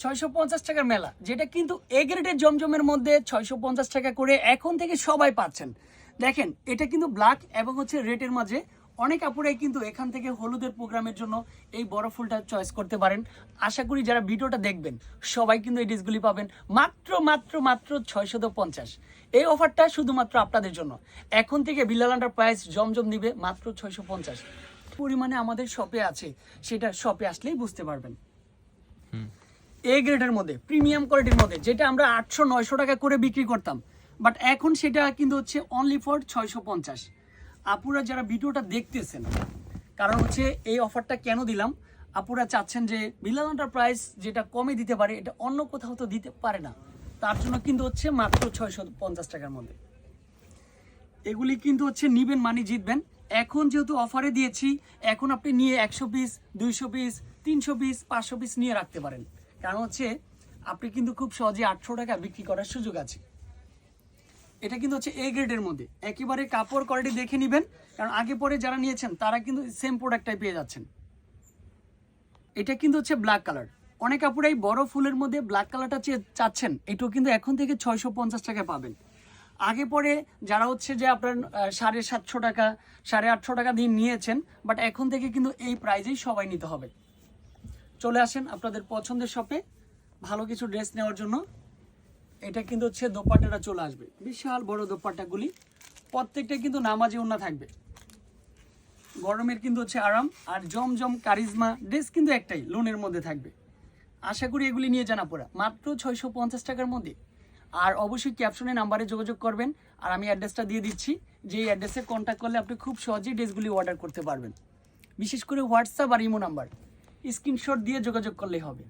ছয়শো পঞ্চাশ টাকার মেলা, যেটা কিন্তু এ গ্রেডের জমজমের মধ্যে ছয়শো পঞ্চাশ টাকা করে এখন থেকে সবাই পাচ্ছেন। দেখেন, এটা কিন্তু ব্ল্যাক এবং হচ্ছে রেডের মাঝে অনেক আপুরাই কিন্তু এখান থেকে হলুদের প্রোগ্রামের জন্য এই বড় ফুলটা চয়েস করতে পারেন। আশা করি যারা ভিডিওটা দেখবেন, সবাই কিন্তু এই ডিসগুলি পাবেন। মাত্র মাত্র মাত্র ছয়শত পঞ্চাশ। এই অফারটা শুধুমাত্র আপনাদের জন্য। এখন থেকে বিল্লালান্ডার প্রাইস জমজম দিবে মাত্র ছয়শো পঞ্চাশ। পরিমাণে আমাদের শপে আছে, সেটা শপে আসলেই বুঝতে পারবেন। এ গ্রেডের মধ্যে প্রিমিয়াম কোয়ালিটির মধ্যে, যেটা আমরা আটশো, নয়শো টাকা করে বিক্রি করতাম। বাট এখন সেটা কিন্তু হচ্ছে অনলি ফর ছয়শো পঞ্চাশ। আপুরা যারা ভিডিওটা দেখতেছেন, কারণ হচ্ছে এই অফারটা কেন দিলাম? আপুরা চাচ্ছেন যে বিলাল প্রাইস যেটা কমে দিতে পারে, এটা অন্য কোথাও তো দিতে পারে না। তার জন্য কিন্তু হচ্ছে মাত্র ছয়শো পঞ্চাশ টাকার মধ্যে। এগুলি কিন্তু হচ্ছে নিবেন, মানি জিতবেন। এখন যেহেতু অফারে দিয়েছি, এখন আপনি নিয়ে একশো পিস দুইশো পিস তিনশো পিস পাঁচশো পিস নিয়ে রাখতে পারেন। কারণ হচ্ছে, আপনি কিন্তু খুব সহজে আটশো টাকা বিক্রি করার সুযোগ আছে। এটা কিন্তু হচ্ছে এ গ্রেডের মধ্যে। একেবারে কাপড় কোয়ালিটি দেখে নেবেন, কারণ আগে পরে যারা নিয়েছেন, তারা কিন্তু সেম প্রোডাক্টটাই পেয়ে যাচ্ছেন। এটা কিন্তু হচ্ছে ব্ল্যাক কালার অনেক কাপড়াই বড় ফুলের মধ্যে ব্ল্যাক কালারটা চাচ্ছেন, এটাও কিন্তু এখন থেকে ছয়শো পঞ্চাশ টাকা পাবেন। আগে পরে যারা হচ্ছে যে আপনার সাড়ে সাতশো টাকা, সাড়ে আটশো টাকা দিয়ে নিয়েছেন বাট এখন থেকে কিন্তু এই প্রাইজেই সবাই নিতে হবে। চলে আসেন আপনাদের পছন্দের শপে ভালো কিছু ড্রেস নেওয়ার জন্য। এটা কিন্তু হচ্ছে দোপাট্টাটা চলে আসবে। বিশাল বড় দোপাট্টাগুলি। প্রত্যেকটা কিন্তু নামাজি ওন্না থাকবে। গরমের কিন্তু হচ্ছে আরাম আর জমজম কারিজমা ড্রেস কিন্তু একটাই, লোনের মধ্যে থাকবে। আশা করি এগুলি নিয়ে জানা পড়া মাত্র ছয়শো পঞ্চাশ টাকার মধ্যে। আর অবশ্যই ক্যাপশনে নাম্বারে যোগাযোগ করবেন। আর আমি অ্যাড্রেসটা দিয়ে দিচ্ছি। যে এই অ্যাড্রেসে কন্ট্যাক্ট করলে আপনি খুব সহজেই ড্রেসগুলি অর্ডার করতে পারবেন। বিশেষ করে হোয়াটসঅ্যাপ আর ইমো নাম্বার স্ক্রিনশট দিয়ে যোগাযোগ করলেই হবে।